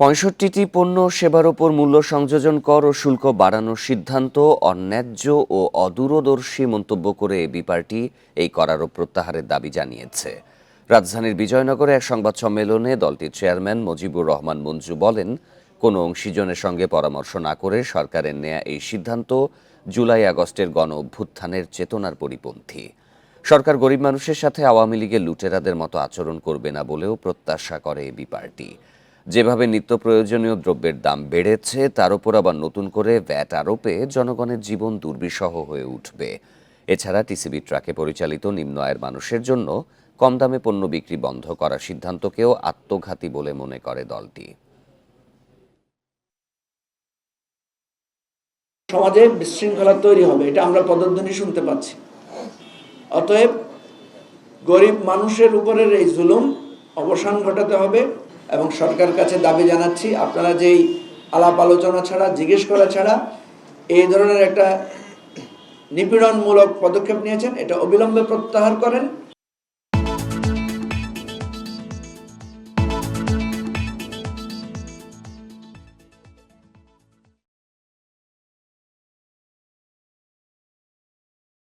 পঁয়ষট্টিটি পণ্য সেবার ওপর মূল্য সংযোজন কর ও শুল্ক বাড়ানোর সিদ্ধান্ত, অন্যায্য ও অদূরদর্শী মন্তব্য করে এবি পার্টি এই করারও প্রত্যাহারের দাবি জানিয়েছে। রাজধানীর বিজয়নগরে এক সংবাদ সম্মেলনে দলটির চেয়ারম্যান মুজিবুর রহমান মঞ্জু বলেন, কোনো অংশীজনের সঙ্গে পরামর্শ না করে সরকারের নেয়া এই সিদ্ধান্ত জুলাই আগস্টের গণ অভ্যুত্থানের চেতনার পরিপন্থী। সরকার গরিব মানুষের সাথে আওয়ামী লীগের লুটেরাদের মতো আচরণ করবে না বলেও প্রত্যাশা করে এবি পার্টি। যেভাবে নিত্য প্রয়োজনীয় দ্রব্যের দাম বেড়েছে, তার উপর আবার নতুন করে ভ্যাট আরোপে জনগণের জীবন দুর্বিষহ হয়ে উঠবে। এছাড়া টিসিবি ট্রাকে পরিচালিত নিম্ন আয়ের মানুষের জন্য কম দামে পণ্য বিক্রি বন্ধ করার সিদ্ধান্তকেও আত্মঘাতী বলে মনে করে দলটি। সমাজে বিশৃঙ্খলা তৈরি হবে, এটা আমরা পদধ্বনি শুনতে পাচ্ছি। অতএব গরিব মানুষের উপরের এই জুলুম অবসান ঘটাতে হবে। এবং সরকার কাছে দাবি জানাচ্ছি, আপনারা যেই আলাপ আলোচনা ছাড়া, জিজ্ঞেস করা ছাড়া এই ধরনের একটা নিপীড়নমূলক পদক্ষেপ নিয়েছেন, এটা অবিলম্বে প্রত্যাহার করেন।